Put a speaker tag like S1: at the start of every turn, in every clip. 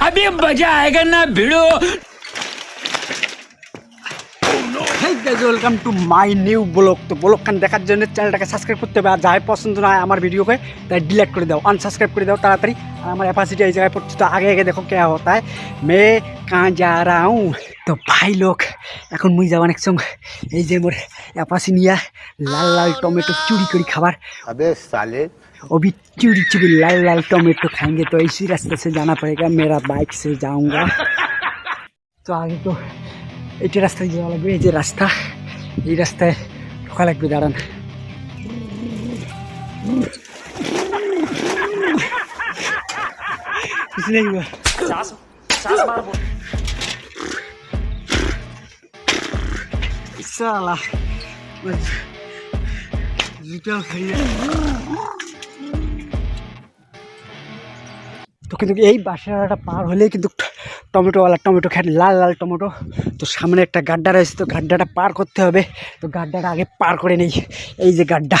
S1: अभी मजा आएगा ना भिड़ो
S2: hey guys welcome to my new vlog তো ব্লগখান দেখার জন্য চ্যানেলটাকে সাবস্ক্রাইব করতে হবে আর যাই পছন্দ না হয় আমার ভিডিওকে তাই ডিলিট করে দাও আনসাবস্ক্রাইব করে দাও তাড়াতাড়ি আর আমার অ্যাপাসিটি এই জায়গায় পড়ছে তো আগে আগে দেখো কে হতা है मैं कहाँ जा रहा हूँ তো ভাই লোক এখন মুই যাবান একসঙ্গ এই যে মোর অ্যাপাসি নিয়া লাল লাল টমেটো চুরি করি খাবার
S3: अबे साले
S2: वो भी चूरी चूरी लाल लाल टोमेटो खाएंगे तो इसी रास्ते से जाना पड़ेगा मेरा बाइक से जाऊंगा তো আগে তো এইটা রাস্তায় যাওয়া লাগবে এই যে রাস্তা এই রাস্তায় ঢোকা লাগবে দাঁড়ান কিছু নেই সালা তো কিন্তু এই বাসাটা পার হলেই কিন্তু টমেটোওয়ালা টমেটো খেট লাল লাল টমেটো। তো সামনে একটা গাড্ডা রয়েছে, তো গাড্ডাটা পার করতে হবে। তো গাড্ডাটা আগে পার করে নেই। এই যে গাড্ডা।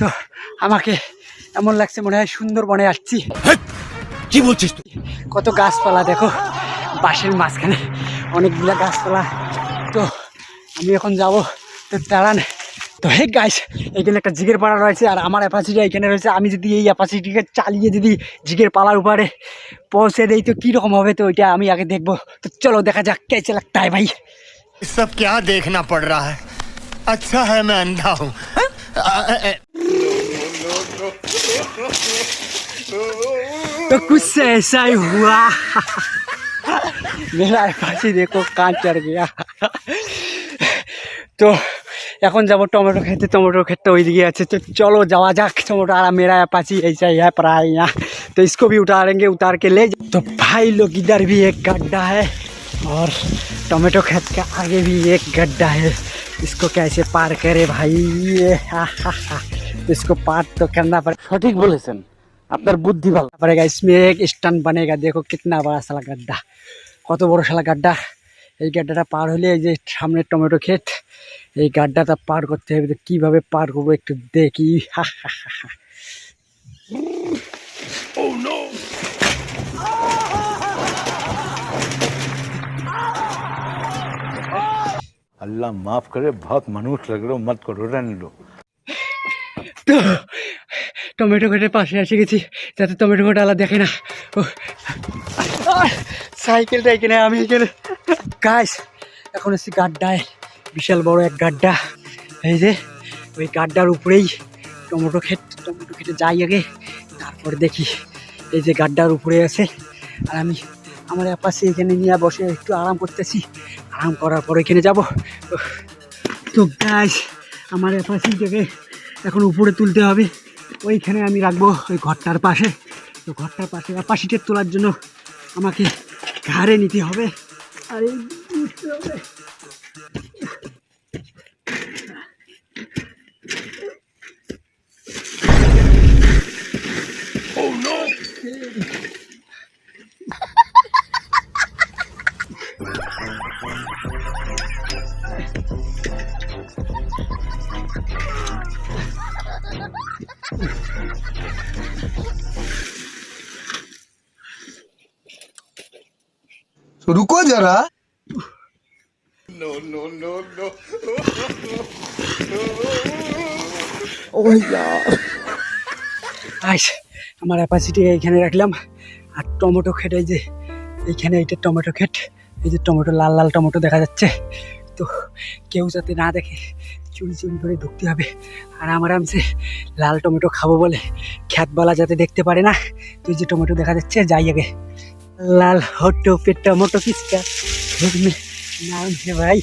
S2: তো আমাকে এমন লাগছে মনে হয় সুন্দরবনে আসছি।
S1: কি বলছিস তুই
S2: কত গাছপালা দেখো বাঁশের মাঝখানে অনেকগুলো গাছপালা তো আমি এখন যাব তো দাঁড়ান তো হে গাইস এখানে একটা জিগের পাড়া রয়েছে আর আমার অ্যাপাসিটি এখানে রয়েছে আমি যদি এই অ্যাপাসিটিকে চালিয়ে যদি জিগের পালার উপরে পৌঁছে দেই তো কীরকম হবে তো ওইটা আমি আগে দেখবো তো চলো দেখা যাক कैसे लगता है भाई
S3: सब क्या देखना पड़ रहा है अच्छा है मैं अंधा हूँ
S2: तो कुछ ऐसा ही हुआ मेरा अपाची देखो कान चढ़ गया তো এখন যাব টমেটো খেতে टोमेटो खेत ওই दिखे আছে तो चलो जावा जाक टोमेटो आ मेरा अपाची ऐसा ही है प्राय यहाँ तो इसको भी उतारेंगे उतार के ले जा- तो भाई लोग इधर भी एक गड्ढा है और टोमेटो खेत के आगे भी एक गड्ढा है इसको कैसे पार करे भाई ये हा हा हा तो इसको पार तो करना पड़े
S1: সঠিক বলেছেন আপনার বুদ্ধি ভালো
S2: पड़ेगा इसमें एक स्टैंड बनेगा देखो कितना बड़ा साला गड्ढा কত বড় শালা গাড্ডা এই গাড্ডাটা পার হলে এই যে সামনে টমেটো ক্ষেত এই গাড্ডাটা পার করতে হবে তো কীভাবে পার করবো একটু দেখি হা হা হা হা।
S4: अल्लाह माफ करे बहुत मनुष्य लग रहे हो मत करो रहने लो
S2: তো টমেটো ক্ষেতের পাশে এসে গেছি যাতে টমেটো ক্ষেতওয়ালা দেখে না। ও, সাইকেলটা এখানে আমি এখানে। গাছ এখন এসেছি গাড্ডায় বিশাল বড় এক গাড্ডা। এই যে ওই গাড্ডার উপরেই টমেটো ক্ষেত টমেটো খেতে যাই আগে তারপর দেখি। এই যে গাড্ডার উপরে আছে আর আমি আমার পাশে এখানে নিয়ে বসে একটু আরাম করতেছি। আরাম করার পর এখানে যাব। তো গাছ আমার পাশেই থেকে এখন উপরে তুলতে হবে। ওইখানে আমি রাখব ওই ঘরটার পাশে। তো ঘরটার পাশে অ্যাপাসিটে তোলার জন্য আমাকে ঘাড়ে নিতে হবে। আর এই উঠতে হবে।
S5: रुको जरा
S2: আইস আমার অ্যাপাসিটি এইখানে রাখলাম আর টমেটো খেট এই যে এইখানে এইটা টমেটো খেট এই যে টমেটো লাল লাল টমেটো দেখা যাচ্ছে তো কেউ যাতে না দেখে চুরি চুরি করে ঢুকতে হবে আর আমার আরামসে লাল টমেটো খাবো বলে খ্যাতবালা যাতে দেখতে পারে না তো এই যে টমেটো দেখা যাচ্ছে যাই আগে লাল হটো पे टमाटो किसका खुद में नाम है भाई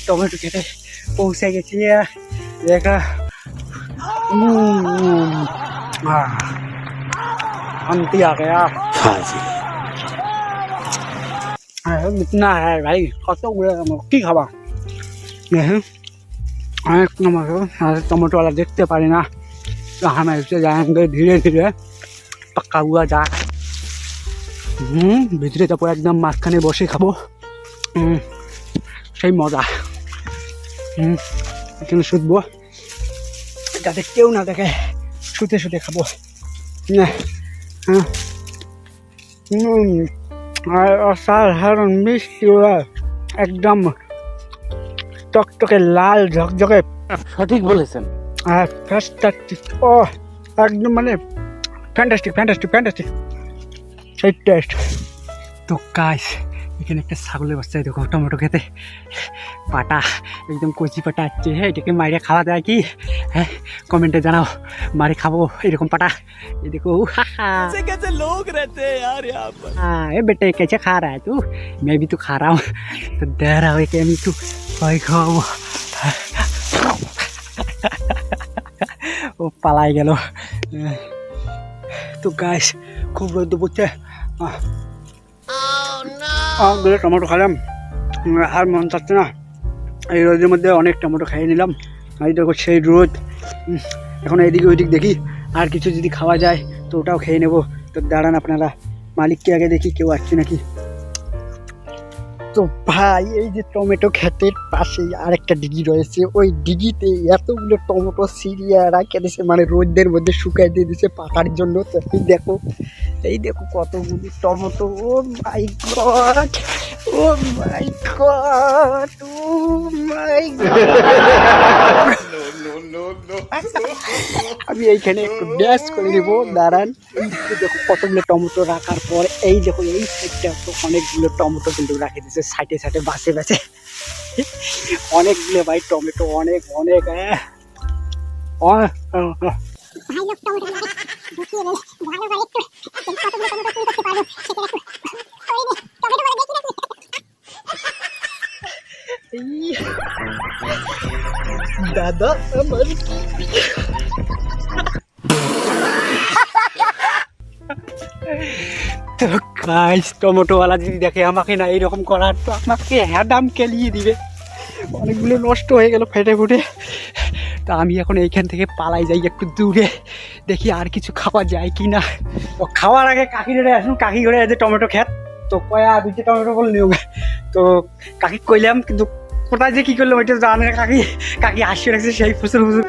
S2: টমেটো খেতে পৌঁছে গেছি দেখা শান্তি आ गया
S1: हाँ जी
S2: আরে ইতনা হ্যাঁ ভাই কতগুলো কি খাবা দেখেন অনেক টমেটো আর টমেটোওয়ালা দেখতে পারি না तो हम ऐसे जाएंगे धीरे धीरे पक्का हुआ जा হুম ভিতরে যাব একদম মাঝখানে বসে খাব। সেই মজা। হুম এখানে শুধবো যাতে কেউ না দেখে শুতে শুতে খাব। না হ্যাঁ আর অসাধারণ মিষ্টি ওরা একদম টকটকে লাল ঝকঝকে।
S1: সঠিক বলেছেন।
S2: আর ফ্যান্টাস্টিক ও একদম মানে ফ্যান্টাস্টিক ফ্যান্টাস্টিক ফ্যান্টাস্টিক সেই টেস্ট তো কাজ এখানে একটা ছাগলের বাচ্চা দেখো টমেটো খেতে পাটা একদম কচি পাটা আছে হ্যাঁ এটাকে মাইরে খাওয়া যায় কি হ্যাঁ কমেন্টে জানাও মারে খাবো এরকম পাটা ये देखो कैसे लोग रहते हैं यार यहाँ पर हाँ ये बेटे कैसे खा रहा है तू मैं भी तो खा रहा हूँ तो दे रहा हूँ कि मैं तू भाई खाओ ও পালাই গেল তো গাছ খুব রোদ পড়ছে বেশ টমেটো খেলাম আর মন চাচ্ছে না। এই রোদের মধ্যে অনেক টমেটো খাইয়ে নিলাম। এই দেখো সেই রোদ এখন এদিকে ওইদিক দেখি আর কিছু যদি খাওয়া যায়, তো ওটাও খেয়ে নেব। তো দাঁড়ান আপনারা মালিককে আগে দেখি কেউ আসছে নাকি? তো ভাই, এই যে টমেটো ক্ষেতের পাশেই আরেকটা ডিগি রয়েছে। ওই ডিগিতে এতগুলো টমেটো সিরিয়া রাখে দিয়েছে মানে রোদের মধ্যে শুকাই দিয়ে দিয়েছে পাকার জন্য। তো এই দেখো এই দেখো কতগুলো tomato. Oh my God, oh my God, oh my আমি এইখানে একটু ড্যাশ করে নেব দাঁড়ান। দেখো কতগুলো টমেটো রাখার পর এই দেখো এই সাইডটা তো অনেকগুলো টমেটো কিন্তু রাখে দিয়েছে সাইডে সাইডে বাসে বাসে। অনেকগুলো ভাই টমেটো অনেক অনেক হ্যাঁ। দাদা আমার তো গাইস টমেটোওয়ালা যদি দেখে আমাকে না এইরকম করার, তো আমাকে হ্যাঁ কেলিয়ে দিবে। অনেকগুলো নষ্ট হয়ে গেল ফেটে ফুটে। তা আমি এখন এইখান থেকে পালাই যাই একটু দূরে, দেখি আর কিছু খাওয়া যায় কি না তো খাওয়ার আগে কাকি ধরে আসুন কাকি ঘরে আছে টমেটো খেত তো কয়া দুইটা টমেটো বলে নিও তো কাকি কইলাম, কিন্তু কোথায় যে কি করলাম, ওইটা জানে কাকি। কাকি হাসি রাখছে সেই ফুসুর ফুসুর।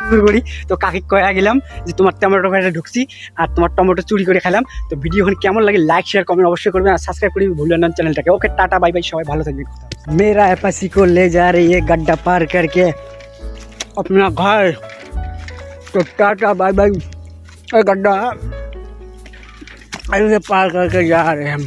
S2: ফুসুর করি তো কাকি কয়া গেলাম যে তোমার টমেটো খেতে ঢুকছি আর তোমার টমেটো চুরি করে খেলাম তো ভিডিও এখন কেমন লাগে লাইক শেয়ার কমেন্ট অবশ্যই করবেন আর সাবস্ক্রাইব করে ভুলবেন না চ্যানেলটাকে ওকে টাটা বাই বাই সবাই ভালো থাকবেন मेरा एपासी को ले जा रही है गड्ढा पार करके अपना घर तो टाटा बाय बाय गड्ढा ऐसे पार करके जा रहे हैं हम